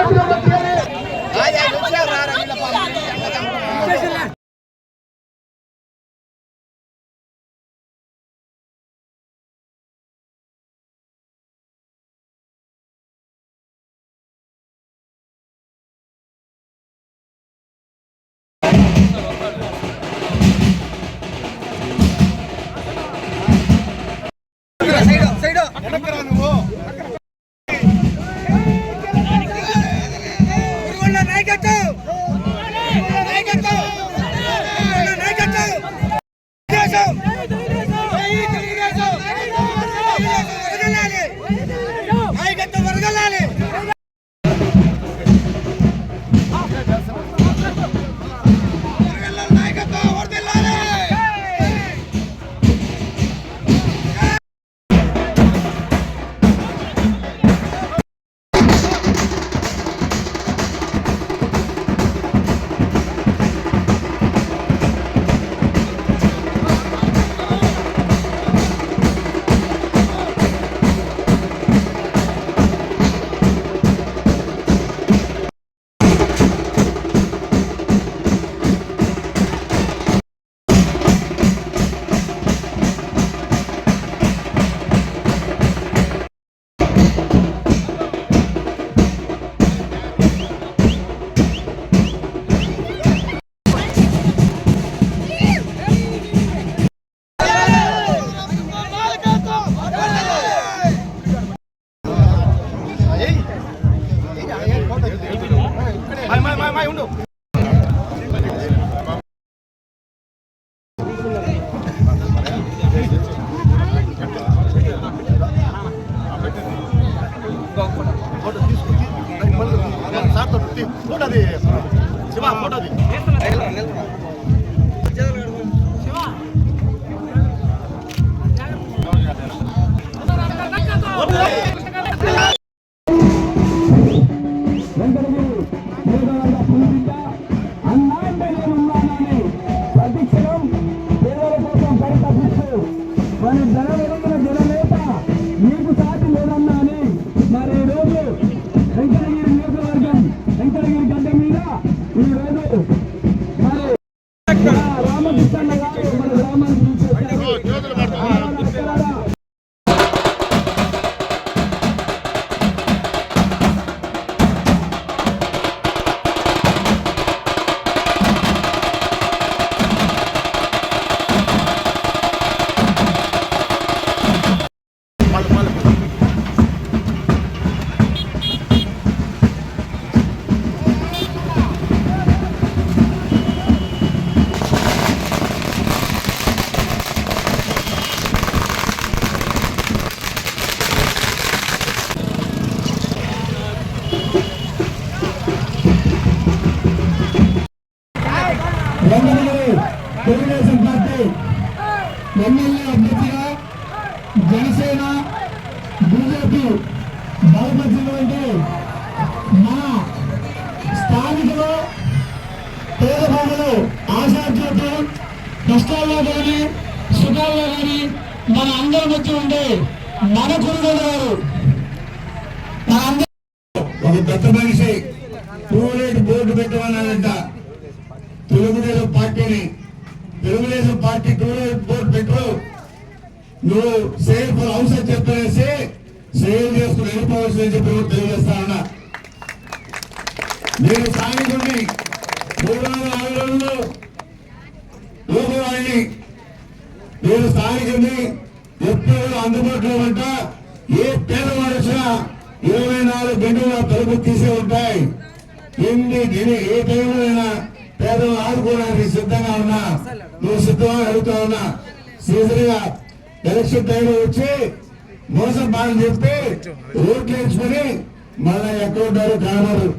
আমরা ऑर्डर दिया అభ్యర్థిగా జనసేన బీజేపీ బలపరిచినటువంటి మన స్థానికులు పేద ప్రజలు ఆశాజ్యోతి కష్టాల్లో కానీ సుఖాల్లో కానీ మన అందరి మధ్య ఉండే మన గురువు గారు ఒక పెద్ద మనిషి టూలేట్ బోర్డు పెట్టమన్నాడంట. తెలుగుదేశం పార్టీని. తెలుగుదేశం పార్టీ టూలేట్ బోర్డు పెట్టు నువ్వు సేల్ ఫర్ హౌస్ అని చెప్పేసి సేల్ చేసుకుని వెళ్ళిపోవచ్చు అని చెప్పి తెలియజేస్తా ఉన్నా. నేను స్థానికుడిని మూడు వందల ఆరు రోజులు లోకవాణి నేను స్థానికుడిని ఎప్పుడు అందుబాటులో ఉంటా ఏ పేదవాడు వచ్చినా ఇరవై నాలుగు గంటలు తలుపు తీసే ఉంటాయి. ఎన్ని దిని ఏ టైంలో అయినా పేదలు ఆదుకోవడానికి సిద్ధంగా ఉన్నా. నువ్వు సిద్ధంగా అడుగుతా ఉన్నా. సీజన్గా ఎలక్షన్ టైంలో వచ్చి మోసం బాగా చెప్పి ఓట్లు వేసుకుని మళ్ళా ఎక్కడ ఉంటారు కానరు.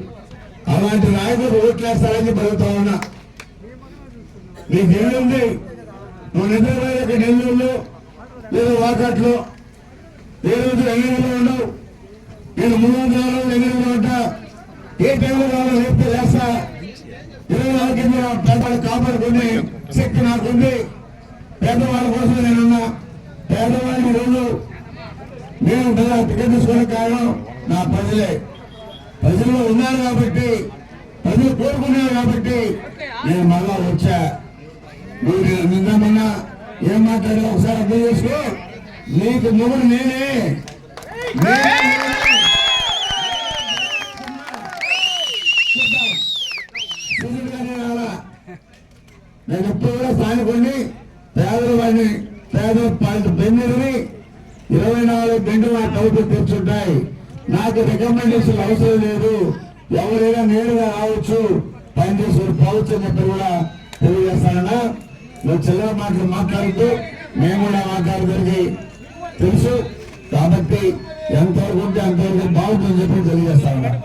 అలాంటి నాయకులు ఓట్లు వేస్తారని చెప్పి అడుగుతా ఉన్నా. నీకు నెల్లుంది నువ్వు నిద్రపోయే నెల్లూరులో లేదా వాకట్లో. ఏ రోజు ఎన్నికల్లో ఉండవు. నేను మూడు వందల రోజులు ఎన్నికల్లో ఉంటా. ఏ టైంలో కావాలో లేపితే లేస్తా ఇరవై నాలుగు కింద పేదవాళ్ళు కాపాడుకునే శక్తి నాకుంది. పేదవాళ్ళ కోసం నేనున్నా. పేదవాళ్ళని ఈరోజు నేను కదా టికెట్ తీసుకోవడానికి కారణం నా ప్రజలే. ప్రజల్లో ఉన్నారు కాబట్టి ప్రజలు కోరుకున్నారు కాబట్టి నేను మళ్ళా వచ్చా. నువ్వు నిన్నమన్నా ఏం మాట్లాడా ఒకసారి అర్థం చేసుకో. నీకు నువ్వు నేనే. నేనే, నేను ఎప్పుడు కూడా స్థానికుడిని పేద బెందుని ఇరవై నాలుగు గంటలు నా కవిత తెచ్చుంటాయి. నాకు రికమెండేషన్ అవసరం లేదు. ఎవరైనా నేరుగా రావచ్చు. పనిచేసి పోవచ్చు అని చెప్పి కూడా తెలియజేస్తానన్నా. నువ్వు చిల్లర మాటలు మాట్లాడుతూ మేము కూడా మాట్లాడడానికి తెలుసు. కాబట్టి ఎంతవరకు ఉంటే అంతవరకు బాగుంటుందని చెప్పి తెలియజేస్తానన్నా.